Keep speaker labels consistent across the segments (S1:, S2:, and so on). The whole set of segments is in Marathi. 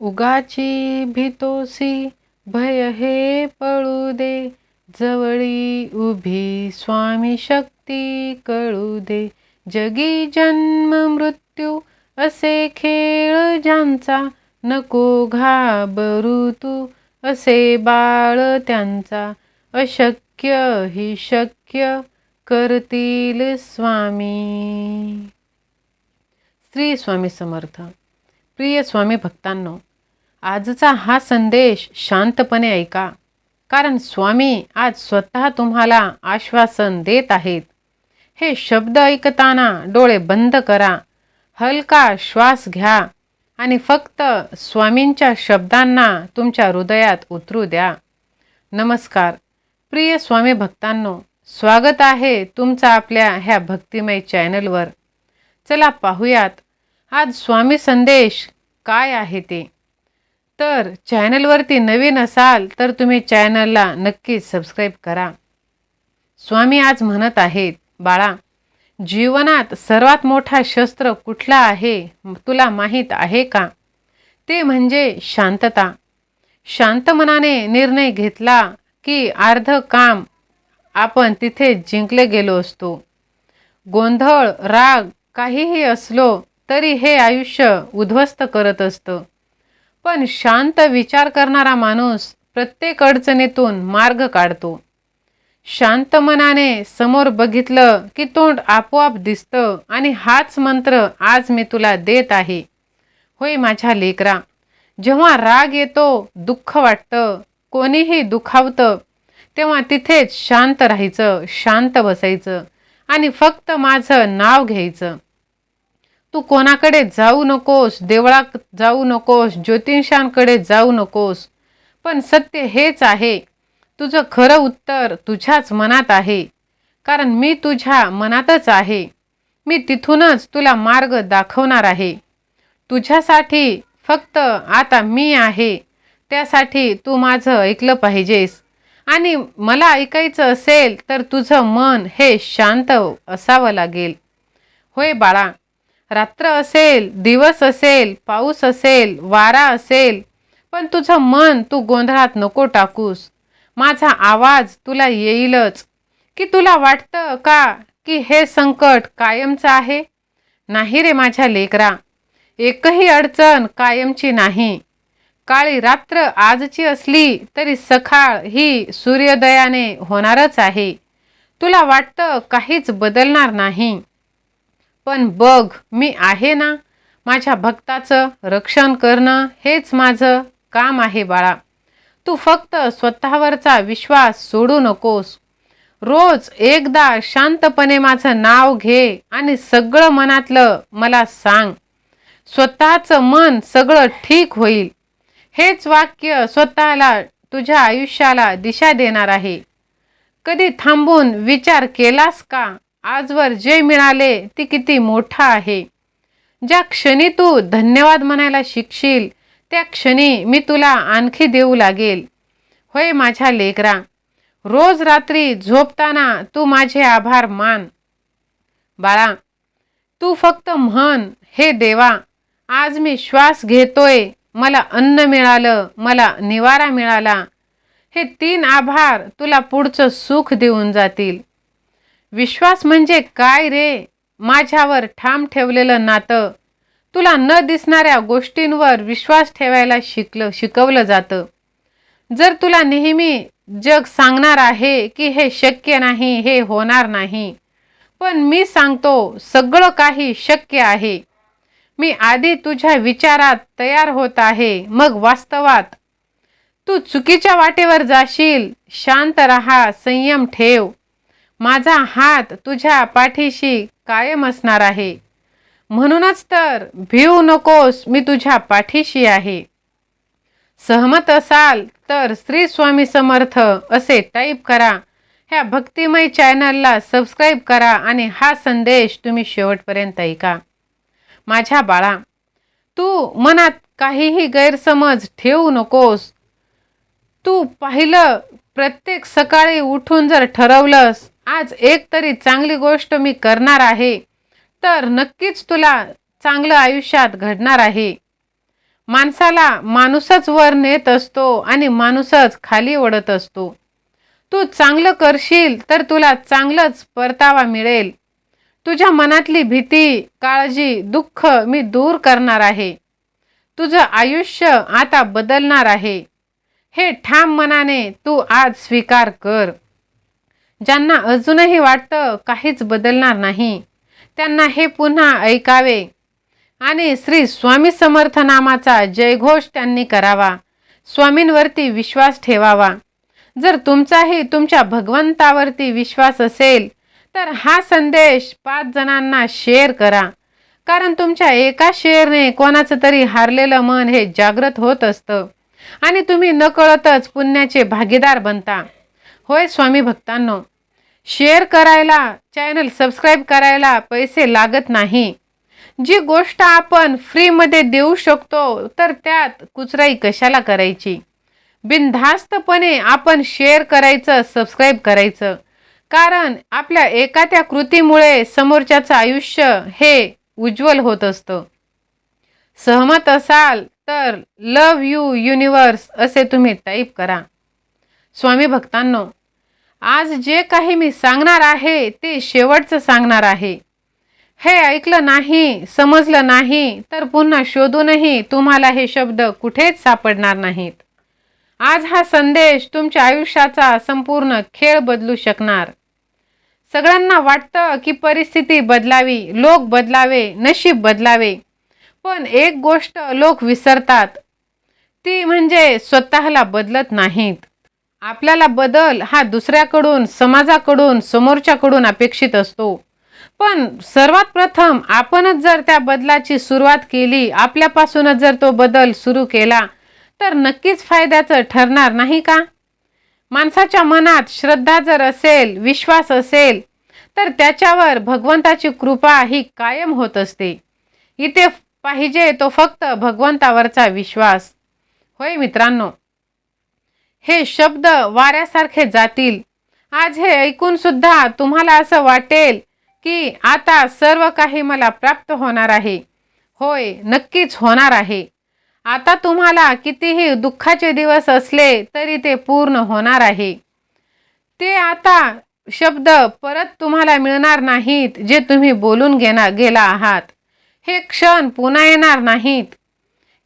S1: उगाची भीतोसी भय हे पळू दे. जवळी उभी स्वामी शक्ती कळू दे. जगी जन्म मृत्यू असे खेळ ज्यांचा नको घाबरू तू. असे बाळ त्यांचा अशक्य ही शक्य करतील स्वामी. श्री स्वामी समर्थ. प्रिय स्वामी भक्तांनो आजचा हा संदेश शांतपणे ऐका. कारण स्वामी आज स्वतः तुम्हाला आश्वासन देत आहेत. हे शब्द ऐकताना डोळे बंद करा. हलका श्वास घ्या आणि फक्त स्वामींच्या शब्दांना तुमच्या हृदयात उतरू द्या. नमस्कार. प्रिय स्वामी भक्तांनो स्वागत आहे तुमचं आपल्या ह्या भक्तिमय चॅनलवर. चला पाहूयात आज स्वामी संदेश काय आहे ते. तर चॅनलवरती नवीन असाल तर तुम्ही चॅनलला नक्कीच सबस्क्राईब करा. स्वामी आज म्हणत आहेत बाळा जीवनात सर्वात मोठा शस्त्र कुठला आहे? तुला माहीत आहे का? ते म्हणजे शांतता. शांत मनाने निर्णय घेतला की अर्ध काम आपण तिथे जिंकले गेलो असतो. गोंधळ राग काहीही असलो तरी हे आयुष्य उद्ध्वस्त करत असतं. पण शांत विचार करणारा माणूस प्रत्येक अडचणीतून मार्ग काढतो. शांत मनाने समोर बघितलं की तोंड आपोआप दिसतं आणि हाच मंत्र आज मी तुला देत आहे. होय माझ्या लेकरा जेव्हा राग येतो दुःख वाटतं कोणीही दुखावतं तेव्हा तिथेच शांत राहायचं शांत बसायचं आणि फक्त माझं नाव घ्यायचं. तू कोणाकडे जाऊ नकोस देवळात जाऊ नकोस ज्योतिषांकडे जाऊ नकोस. पण सत्य हेच आहे. तुझं खरं उत्तर तुझ्याच मनात आहे. कारण मी तुझ्या मनातच आहे. मी तिथूनच तुला मार्ग दाखवणार आहे. तुझ्यासाठी फक्त आता मी आहे. त्यासाठी तू माझं ऐकलं पाहिजेस. आणि मला ऐकायचं असेल तर तुझं मन हे शांत असावं लागेल. होय बाळा रात्र असेल दिवस असेल पाऊस असेल वारा असेल पण तुझं मन तू गोंधळात नको टाकूस. माझा आवाज तुला येईलच. की तुला वाटतं का की हे संकट कायमचं आहे? नाही रे माझ्या लेकरा. एकही अडचण कायमची नाही. काळी रात्र आजची असली तरी सकाळ ही सूर्योदयाने होणारच आहे. तुला वाटतं काहीच बदलणार नाही. पण बघ मी आहे ना? माझ्या भक्ताचं रक्षण करणं हेच माझं काम आहे बाळा. तू फक्त स्वतःवरचा विश्वास सोडू नकोस. रोज एकदा शांतपणे माझं नाव घे आणि सगळं मनातलं मला सांग. स्वतःचं मन सगळं ठीक होईल. हेच वाक्य स्वतःला तुझ्या आयुष्याला दिशा देणार आहे. कधी थांबून विचार केलास का? आजवर जे मिळाले ते किती मोठं आहे. ज्या क्षणी तू धन्यवाद म्हणायला शिकशील त्या क्षणी मी तुला आणखी देऊ लागेल. होय माझ्या लेकरा रोज रात्री झोपताना तू माझे आभार मान. बाळा तू फक्त म्हण हे देवा आज मी श्वास घेतोय मला अन्न मिळालं मला निवारा मिळाला. हे तीन आभार तुला पुढचं सुख देऊन जातील. विश्वास म्हणजे काय रे? माझ्यावर ठाम ठेवलेलं नातं. तुला न दिसणाऱ्या गोष्टींवर विश्वास ठेवायला शिकलं शिकवलं जातं. जर तुला नेहमी जग सांगणार आहे की हे शक्य नाही हे होणार नाही पण मी सांगतो सगळं काही शक्य आहे. मी आधी तुझ्या विचारात तयार होत आहे मग वास्तवात. तू चुकीच्या वाटेवर जाशील शांत रहा संयम ठेव. माझा हात तुझ्या पाठीशी कायम असणार आहे. म्हणूनच तर भिऊ नकोस मी तुझ्या पाठीशी आहे. सहमत असाल तर श्री स्वामी समर्थ असे टाईप करा. ह्या भक्तिमय चॅनलला सबस्क्राईब करा आणि हा संदेश तुम्ही शेवटपर्यंत ऐका. माझ्या बाळा तू मनात काहीही गैरसमज ठेवू नकोस. तू पाहिलं प्रत्येक सकाळी उठून जर ठरवलंस आज एक तरी चांगली गोष्ट मी करणार आहे. तर नक्कीच तुला चांगलं आयुष्यात घडणार आहे. माणसाला माणूसच वर नेत असतो आणि माणूसच खाली ओढत असतो. तू चांगलं करशील तर तुला चांगलंच परतावा मिळेल. तुझ्या मनातली भीती काळजी दुःख मी दूर करणार आहे. तुझं आयुष्य आता बदलणार आहे. हे ठाम मनाने तू आज स्वीकार कर. ज्यांना अजूनही वाटतं काहीच बदलणार नाही त्यांना हे पुन्हा ऐकावे. आणि श्री स्वामी समर्थ नामाचा जयघोष त्यांनी करावा. स्वामींवरती विश्वास ठेवावा. जर तुमचाही तुमच्या भगवंतावरती विश्वास असेल तर हा संदेश पाच जणांना शेअर करा. कारण तुमच्या एका शेअरने कोणाचं तरी हारलेलं मन हे जागृत होत असतं. आणि तुम्ही नकळतच पुण्याचे भागीदार बनता. होय स्वामी भक्तांनो. शेअर करायला चॅनल सबस्क्राईब करायला पैसे लागत नाही. जी गोष्ट आपण फ्रीमध्ये देऊ शकतो तर त्यात कुचराई कशाला करायची? बिनधास्तपणे आपण शेअर करायचं सबस्क्राईब करायचं. कारण आपल्या एका त्या कृतीमुळे समोरच्याचं आयुष्य हे उज्ज्वल होत असतं. सहमत असाल तर लव यू युनिवर्स असे तुम्ही टाईप करा. स्वामी भक्तांनो आज जे काही मी सांगणार आहे ते शेवटचं सांगणार आहे. हे ऐकलं नाही समजलं नाही तर पुन्हा शोधूनही तुम्हाला हे शब्द कुठेच सापडणार नाहीत. आज हा संदेश तुमच्या आयुष्याचा संपूर्ण खेळ बदलू शकणार. सगळ्यांना वाटतं की परिस्थिती बदलावी लोक बदलावे नशीब बदलावे. पण एक गोष्ट लोक विसरतात. ती म्हणजे स्वतःला बदलत नाहीत. आपल्याला बदल हा दुसऱ्याकडून समाजाकडून समोरच्याकडून अपेक्षित असतो. पण सर्वात प्रथम आपणच जर त्या बदलाची सुरुवात केली आपल्यापासूनच जर तो बदल सुरू केला तर नक्कीच फायद्याचं ठरणार नाही का? माणसाच्या मनात श्रद्धा जर असेल विश्वास असेल तर त्याच्यावर भगवंताची कृपा ही कायम होत असते. इथे पाहिजे तो फक्त भगवंतावरचा विश्वास. होय मित्रांनो हे शब्द वाऱ्यासारखे जातील. आज हे ऐकून सुद्धा तुम्हाला असं वाटेल की आता सर्व काही मला प्राप्त होणार आहे. होय नक्कीच होणार आहे. आता तुम्हाला कितीही दुःखाचे दिवस असले तरी ते पूर्ण होणार आहे. ते आता शब्द परत तुम्हाला मिळणार नाहीत जे तुम्ही बोलून घेणार गेला आहात. हे क्षण पुन्हा येणार नाहीत.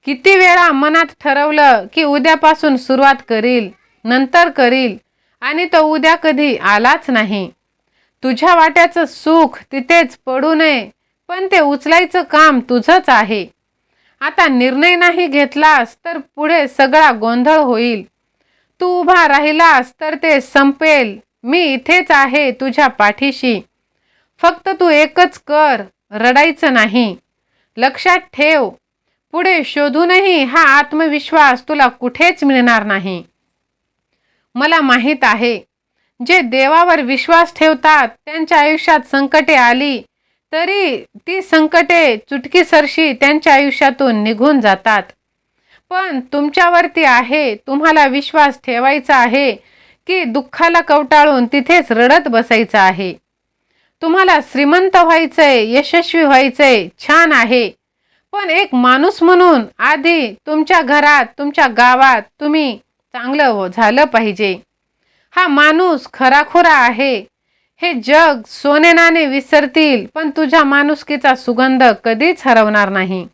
S1: किती वेळा मनात ठरवलं की उद्यापासून सुरुवात करील नंतर करील आणि तो उद्या कधी आलाच नाही. तुझ्या वाट्याचं सुख तिथेच पडू नये पण ते उचलायचं काम तुझंच आहे. आता निर्णय नाही घेतलास तर पुढे सगळा गोंधळ होईल. तू उभा राहिलास तर ते संपेल. मी इथेच आहे तुझ्या पाठीशी. फक्त तू एकच कर रडायचं नाही. लक्षात ठेव पुढे शोधूनही हा आत्मविश्वास तुला कुठेच मिळणार नाही. मला माहीत आहे जे देवावर विश्वास ठेवतात त्यांच्या आयुष्यात संकटे आली तरी ती संकटे चुटकीसरशी त्यांच्या आयुष्यातून निघून जातात. पण तुमच्यावरती आहे तुम्हाला विश्वास ठेवायचा आहे की दुःखाला कवटाळून तिथेच रडत बसायचं आहे. तुम्हाला श्रीमंत व्हायचंय यशस्वी व्हायचंय छान आहे पण एक माणूस म्हणून आधी तुमच्या घरात तुमच्या गावात तुम्ही चांगलं हो, झालं पाहिजे. हा माणूस खराखुरा आहे. हे जग सोनेनाने विसरतील पण तुझ्या माणुसकीचा सुगंध कधीच हरवणार नाही.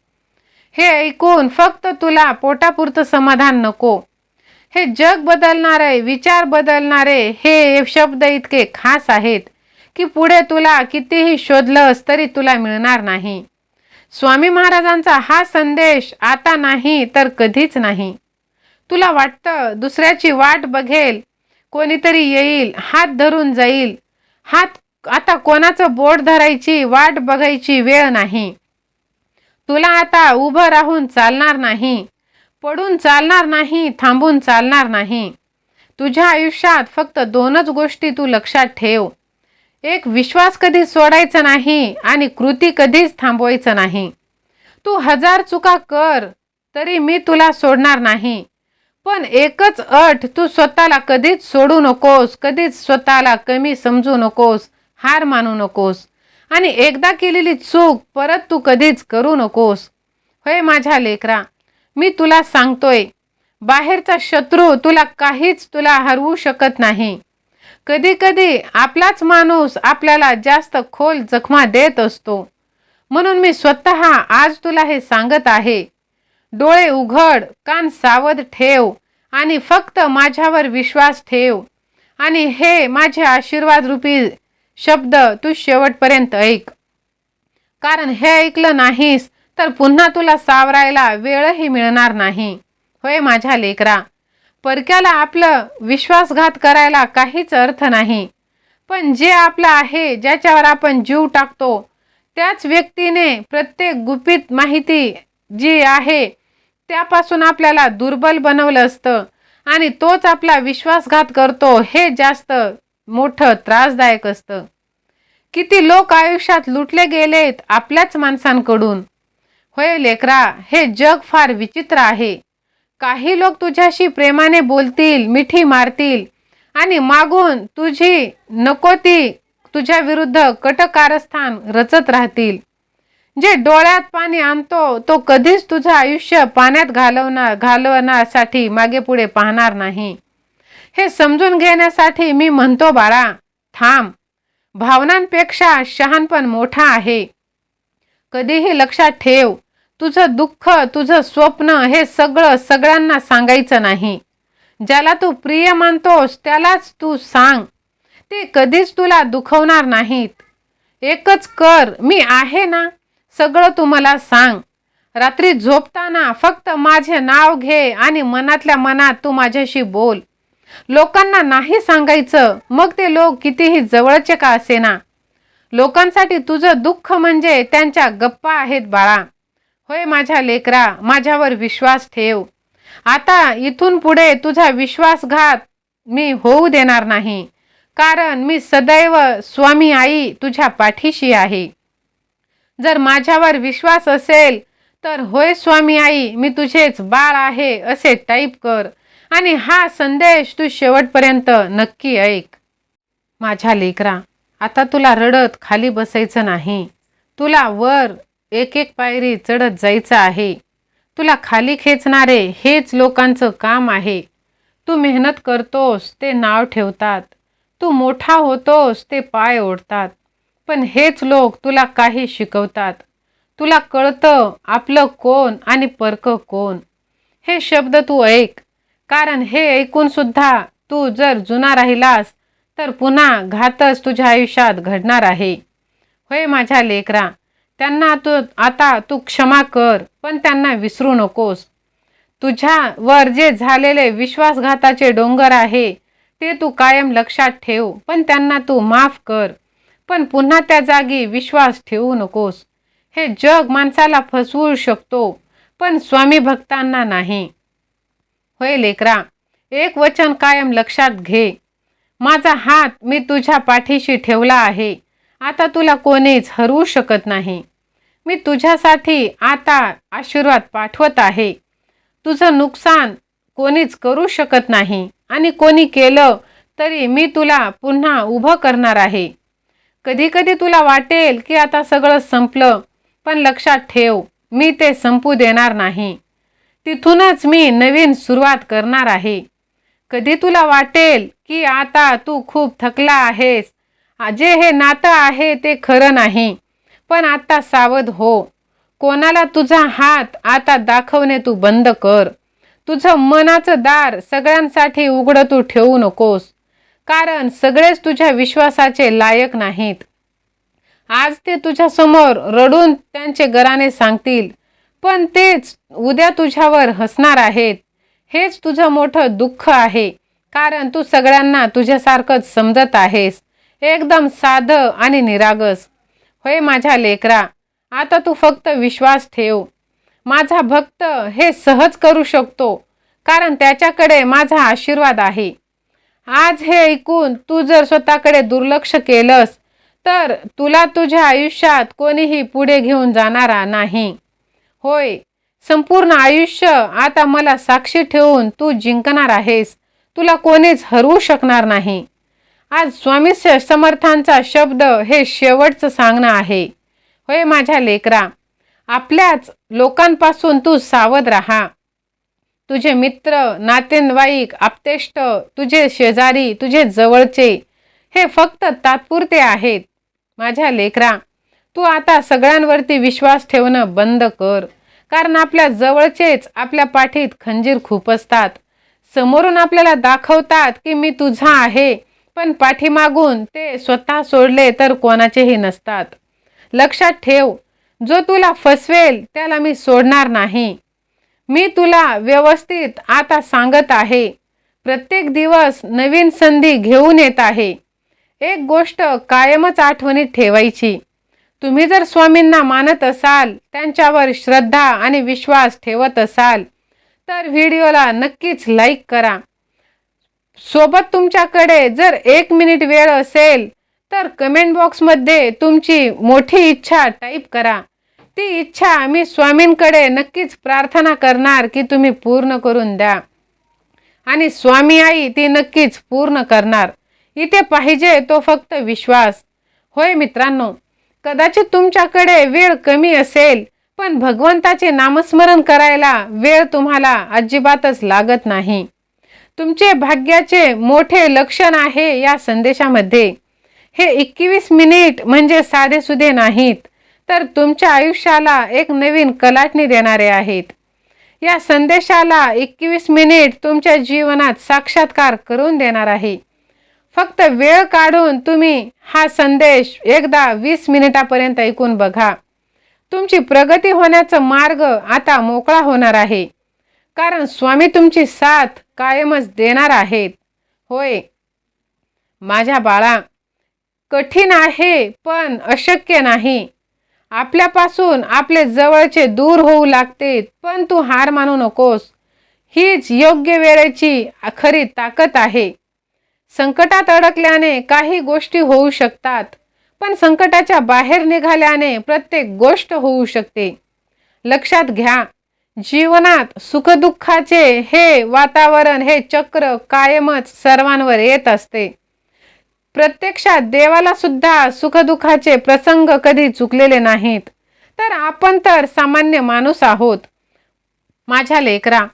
S1: हे ऐकून फक्त तुला पोटापुरतं समाधान नको. हे जग बदलणारे विचार बदलणारे हे शब्द इतके खास आहेत की पुढे तुला कितीही शोधलंस तरी तुला मिळणार नाही. स्वामी महाराजांचा हा संदेश आता नाही तर कधीच नाही. तुला वाटतं दुसऱ्याची वाट बघेल कोणीतरी येईल हात धरून जाईल. हात आता कोणाचं बोट धरायची वाट बघायची वेळ नाही. तुला आता उभं राहून चालणार नाही पडून चालणार नाही थांबून चालणार नाही. तुझ्या आयुष्यात फक्त दोनच गोष्टी तू लक्षात ठेव. एक विश्वास कधी सोडायचा नाही आणि कृती कधीच थांबवायचं नाही. तू हजार चुका कर तरी मी तुला सोडणार नाही. पण एकच अट तू स्वतःला कधीच सोडू नकोस कधीच स्वतःला कमी समजू नकोस हार मानू नकोस. आणि एकदा केलेली चूक परत तू कधीच करू नकोस. होय माझ्या लेकरा मी तुला सांगतोय बाहेरचा शत्रू तुला काहीच तुला हरवू शकत नाही. कधी कधी आपलाच माणूस आपल्याला जास्त खोल जखमा देत असतो. म्हणून मी स्वतः आज तुला हे सांगत आहे. डोळे उघड कान सावध ठेव आणि फक्त माझ्यावर विश्वास ठेव. आणि हे माझे आशीर्वाद रूपी शब्द तू शेवटपर्यंत ऐक. कारण हे ऐकलं नाहीस तर पुन्हा तुला सावरायला वेळही मिळणार नाही. होय माझ्या लेकरा? परक्याला आपलं विश्वासघात करायला काहीच अर्थ नाही. पण जे आपलं आहे ज्याच्यावर आपण जीव टाकतो त्याच व्यक्तीने प्रत्येक गुपित माहिती जी आहे त्यापासून आपल्याला दुर्बल बनवलं असतं आणि तोच आपला विश्वासघात करतो हे जास्त मोठं त्रासदायक असतं. किती लोक आयुष्यात लुटले गेलेत आपल्याच माणसांकडून. होय लेकरा हे जग फार विचित्र आहे. काही लोक तुझ्याशी प्रेमाने बोलतील मिठी मारतील आणि मागून तुझी नको ती तुझ्या विरुद्ध कटकारस्थान रचत राहतील. जे डोळ्यात पाणी आणतो तो कधीच तुझं आयुष्य पाण्यात घालवणार घालवण्यासाठी मागे पुढे पाहणार नाही. हे समजून घेण्यासाठी मी म्हणतो बाळा थांब. भावनांपेक्षा शहाणपण मोठा आहे. कधीही लक्षात ठेव. तुझं दुःख तुझं स्वप्न हे सगळं सगळ्यांना सांगायचं नाही. ज्याला तू प्रिय मानतोस त्यालाच तू सांग. ते कधीच तुला दुखवणार नाहीत. एकच कर मी आहे ना? सगळं तू मला सांग. रात्री झोपताना फक्त माझे नाव घे आणि मनातल्या मनात तू माझ्याशी बोल. लोकांना नाही सांगायचं मग ते लोक कितीही जवळचे का असेना? लोकांसाठी तुझं दुःख म्हणजे त्यांच्या गप्पा आहेत बाळा. होय माझ्या लेकरा माझ्यावर विश्वास ठेव. आता इथून पुढे तुझा विश्वासघात मी होऊ देणार नाही. कारण मी सदैव स्वामी आई तुझ्या पाठीशी आहे. जर माझ्यावर विश्वास असेल तर होय स्वामी आई मी तुझेच बाळ आहे असे टाईप कर आणि हा संदेश तू शेवटपर्यंत नक्की ऐक. माझ्या लेकरा आता तुला रडत खाली बसायचं नाही. तुला वर एक एक पायरी चढत जायचं आहे. तुला खाली खेचणारे हेच लोकांचं काम आहे. तू मेहनत करतोस ते नाव ठेवतात. तू मोठा होतोस ते पाय ओढतात. पण हेच लोक तुला काही शिकवतात. तुला कळतं आपलं कोण आणि परकं कोण. हे शब्द तू ऐक. कारण हे ऐकूनसुद्धा तू जर जुना राहिलास तर पुन्हा घातच तुझ्या आयुष्यात घडणार आहे. होय माझ्या लेकरा त्यांना तू आता तू क्षमा कर पण त्यांना विसरू नकोस. तुझ्यावर जे झालेले विश्वासघाताचे डोंगर आहे ते तू कायम लक्षात ठेव पण त्यांना तू माफ कर. पण पुन्हा त्या जागी विश्वास ठेवू नकोस. हे जग माणसाला फसवू शकतो पण स्वामी भक्तांना नाही. होय लेकरा एक वचन कायम लक्षात घे. माझा हात मी तुझ्या पाठीशी ठेवला आहे. आता तुला कोणीच हरवू शकत नाही. मी तुझ्यासाठी आता आशीर्वाद पाठवत आहे. तुझं नुकसान कोणीच करू शकत नाही आणि कोणी केलं तरी मी तुला पुन्हा उभं करणार आहे. कधी कधी तुला वाटेल की आता सगळं संपलं पण लक्षात ठेव मी ते संपू देणार नाही. तिथूनच मी नवीन सुरुवात करणार आहे. कधी तुला वाटेल की आता तू खूप थकला आहेस जे हे नातं आहे ते खरं नाही. पण आता सावध हो. कोणाला तुझा हात आता दाखवणे तू बंद कर. तुझं मनाचं दार सगळ्यांसाठी उघडं तू ठेवू नकोस. कारण सगळेच तुझ्या विश्वासाचे लायक नाहीत. आज ते तुझ्यासमोर रडून त्यांचे गराने सांगतील पण तेच उद्या तुझ्यावर हसणार आहेत. हेच तुझं मोठं दुःख आहे. कारण तू सगळ्यांना तुझ्यासारखंच समजत आहेस. एकदम साधं आणि निरागस. होय माझ्या लेकरा आता तू फक्त विश्वास ठेव. माझा भक्त हे सहज करू शकतो कारण त्याच्याकडे माझा आशीर्वाद आहे. आज हे ऐकून तू जर स्वतःकडे दुर्लक्ष केलंस तर तुला तुझ्या आयुष्यात कोणीही पुढे घेऊन जाणारा नाही. होय संपूर्ण आयुष्य आता मला साक्षी ठेवून तू जिंकणार आहेस. तुला कोणीच हरवू शकणार नाही. आज स्वामी समर्थांचा शब्द हे शेवटचं सांगणं आहे. होय माझ्या लेकरा आपल्याच लोकांपासून तू सावध राहा. तुझे मित्र नातेवाईक आप्तेष्ट तुझे शेजारी तुझे जवळचे हे फक्त तात्पुरते आहेत. माझ्या लेकरा तू आता सगळ्यांवरती विश्वास ठेवणं बंद कर. कारण आपल्या जवळचेच आपल्या पाठीत खंजीर खुपसतात समोरून आपल्याला दाखवतात की मी तुझा आहे. पण पाठीमागून ते स्वतः सोडले तर कोणाचेही नसतात. लक्षात ठेव जो तुला फसवेल त्याला मी सोडणार नाही. मी तुला व्यवस्थित आता सांगत आहे. प्रत्येक दिवस नवीन संधी घेऊन येत आहे. एक गोष्ट कायमच आठवणीत ठेवायची. तुम्ही जर स्वामींना मानत असाल त्यांच्यावर श्रद्धा आणि विश्वास ठेवत असाल तर व्हिडिओला नक्कीच लाईक करा. सोबत तुमच्याकडे जर एक मिनिट वेळ असेल तर कमेंट बॉक्समध्ये तुमची मोठी इच्छा टाईप करा. ती इच्छा मी स्वामींकडे नक्कीच प्रार्थना करणार की तुम्ही पूर्ण करून द्या. आणि स्वामी आई ती नक्कीच पूर्ण करणार. इथे पाहिजे तो फक्त विश्वास. होय मित्रांनो कदाचित तुमच्याकडे वेळ कमी असेल पण भगवंताचे नामस्मरण करायला वेळ तुम्हाला अजिबातच लागत नाही. तुमचे भाग्याचे मोठे लक्षण आहे या संदेशामध्ये. हे एकवीस मिनिट म्हणजे साधेसुधे नाहीत तर तुमच्या आयुष्याला एक नवीन कलाटणी देणारे आहेत. या संदेशाला एकवीस मिनिट तुमच्या जीवनात साक्षात्कार करून देणार आहे. फक्त वेळ काढून तुम्ही हा संदेश एकदा वीस मिनिटापर्यंत ऐकून बघा. तुमची प्रगती होण्याचा मार्ग आता मोकळा होणार आहे. कारण स्वामी तुमची साथ कायमच देणार आहेत. होय. माझ्या बाळा कठीण आहे पण अशक्य नाही. आपल्यापासून आपले जवळचे दूर होऊ लागते पण तू हार मानू नकोस. हीच योग्य वेळेची खरी ताकद आहे. संकटात अडकल्याने काही गोष्टी होऊ शकतात पण संकटाच्या बाहेर निघाल्याने प्रत्येक गोष्ट होऊ शकते. लक्षात घ्या जीवनात सुखदुःखाचे हे वातावरण हे चक्र कायमच सर्वांवर येत असते. प्रत्यक्षात देवाला सुद्धा सुखदुःखाचे प्रसंग कधी चुकलेले नाहीत. तर आपण तर सामान्य माणूस आहोत. माझ्या लेकरा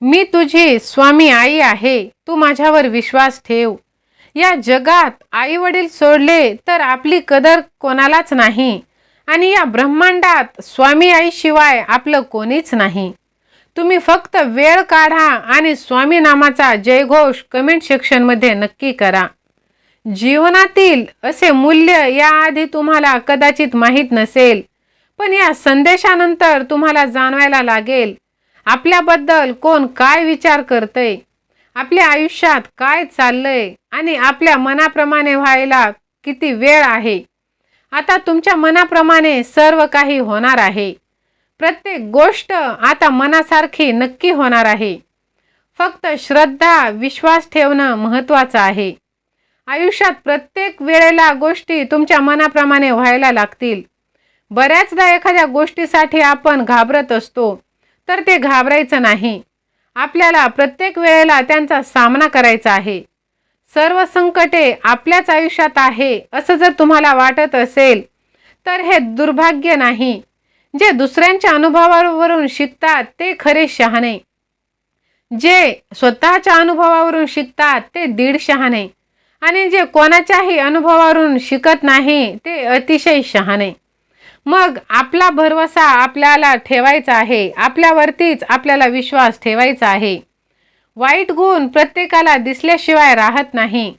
S1: मी तुझी स्वामी आई आहे. तू माझ्यावर विश्वास ठेव. या जगात आई वडील सोडले तर आपली कदर कोणालाच नाही. आणि या ब्रह्मांडात स्वामी आईशिवाय आपलं कोणीच नाही. तुम्ही फक्त वेळ काढा आणि स्वामी नामाचा जयघोष कमेंट सेक्शनमध्ये नक्की करा. जीवनातील असे मूल्य याआधी तुम्हाला कदाचित माहीत नसेल पण या संदेशानंतर तुम्हाला जाणवायला लागेल आपल्याबद्दल कोण काय विचार करतंय आपल्या आयुष्यात काय चाललंय आणि आपल्या मनाप्रमाणे व्हायला किती वेळ आहे. आता तुमच्या मनाप्रमाणे सर्व काही होणार आहे. प्रत्येक गोष्ट आता मनासारखी नक्की होणार आहे. फक्त श्रद्धा विश्वास ठेवणं महत्त्वाचं आहे. आयुष्यात प्रत्येक वेळेला गोष्टी तुमच्या मनाप्रमाणे व्हायला लागतील. बऱ्याचदा एखाद्या गोष्टीसाठी आपण घाबरत असतो तर ते घाबरायचं नाही. आपल्याला प्रत्येक वेळेला त्यांचा सामना करायचा आहे. सर्व संकटे आपल्याच आयुष्यात आहे असं जर तुम्हाला वाटत असेल तर हे दुर्भाग्य नाही. जे दुसऱ्यांच्या अनुभवावरून शिकतात ते खरे शहाणे. जे स्वतःच्या अनुभवावरून शिकतात ते दीड शहाणे. आणि जे कोणाच्याही अनुभवावरून शिकत नाही ते अतिशय शहाणे. मग आपला भरवसा आपल्याला ठेवायचा आहे आपल्यावरतीच आपल्याला विश्वास ठेवायचा आहे. वाईट गुण प्रत्येकाला दिसल्याशिवाय राहत नाही.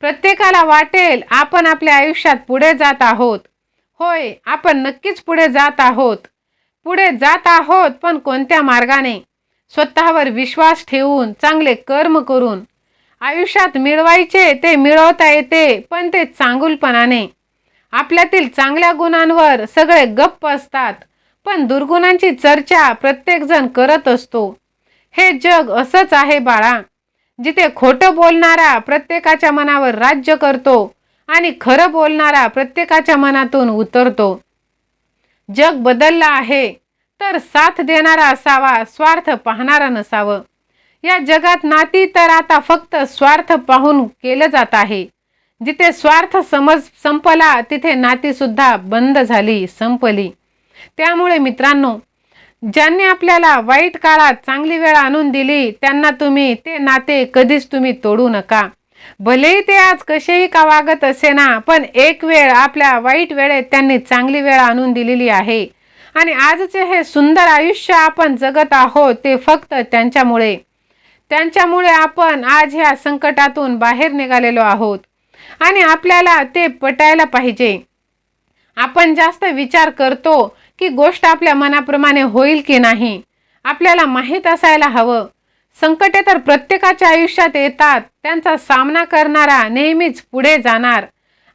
S1: प्रत्येकाला वाटेल आपण आपल्या आयुष्यात पुढे जात आहोत. होय आपण नक्कीच पुढे जात आहोत. पुढे जात आहोत पण कोणत्या मार्गाने? स्वतःवर विश्वास ठेवून चांगले कर्म करून. आयुष्यात मिळवायचे ते मिळवता येते पण ते चांगुलपणाने. आपल्यातील चांगल्या गुणांवर सगळे गप्प असतात पण दुर्गुणांची चर्चा प्रत्येकजण करत असतो. हे जग असंच आहे बाळा. जिथे खोटं बोलणारा प्रत्येकाच्या मनावर राज्य करतो आणि खरं बोलणारा प्रत्येकाच्या मनातून उतरतो. जग बदललं आहे तर साथ देणारा असावा स्वार्थ पाहणारा नसावं. या जगात नाती तर आता फक्त स्वार्थ पाहून केलं जात आहे. जिथे स्वार्थ समज संपला तिथे नातीसुद्धा बंद झाली संपली. त्यामुळे मित्रांनो ज्यांनी आपल्याला वाईट काळात चांगली वेळ आणून दिली त्यांना तुम्ही ते नाते कधीच तुम्ही तोडू नका. भलेही ते आज कसेही का वागत असे ना पण एक वेळ आपल्या वाईट वेळेत त्यांनी चांगली वेळ आणून दिलेली आहे. आणि आजचे हे सुंदर आयुष्य आपण जगत आहोत ते फक्त त्यांच्यामुळे. त्यांच्यामुळे आपण आज ह्या संकटातून बाहेर निघालेलो आहोत. आणि आपल्याला ते पटायला पाहिजे. आपण जास्त विचार करतो की गोष्ट आपल्या मनाप्रमाणे होईल की नाही? आपल्याला माहीत असायला हवं. संकटे तर प्रत्येकाच्या आयुष्यात येतात. त्यांचा सामना करणारा नेहमीच पुढे जाणार.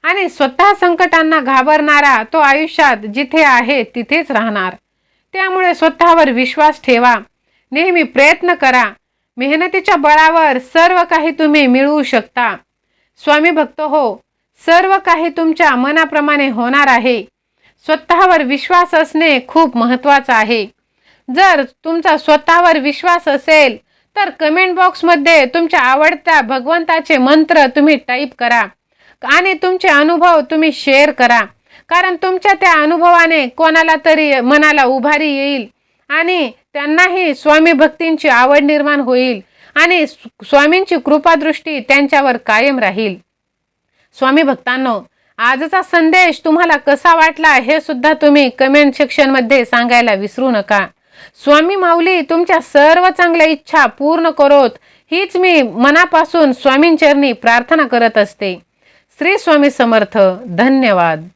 S1: आणि स्वतः संकटांना घाबरणारा तो आयुष्यात जिथे आहे तिथेच राहणार. त्यामुळे स्वतःवर विश्वास ठेवा. नेहमी प्रयत्न करा. मेहनतीच्या बळावर सर्व काही तुम्ही मिळवू शकता. स्वामी भक्त हो सर्व काही तुमच्या मनाप्रमाणे होणार आहे. स्वतःवर विश्वास असणे खूप महत्त्वाचं आहे. जर तुमचा स्वतःवर विश्वास असेल तर कमेंट बॉक्समध्ये तुमच्या आवडत्या भगवंताचे मंत्र तुम्ही टाईप करा. आणि तुमचे अनुभव तुम्ही शेअर करा. कारण तुमच्या त्या अनुभवाने कोणाला तरी मनाला उभारी येईल आणि त्यांनाही स्वामी भक्तींची आवड निर्माण होईल आणि स्वामींची कृपादृष्टी त्यांच्यावर कायम राहील. स्वामी भक्तांनो आजचा संदेश तुम्हाला कसा वाटला हे सुद्धा तुम्ही कमेंट सेक्शनमध्ये सांगायला विसरू नका. स्वामी माऊली तुमच्या सर्व चांगल्या इच्छा पूर्ण करोत. हीच मी मनापासून स्वामींचरणी प्रार्थना करत असते. श्री स्वामी समर्थ धन्यवाद.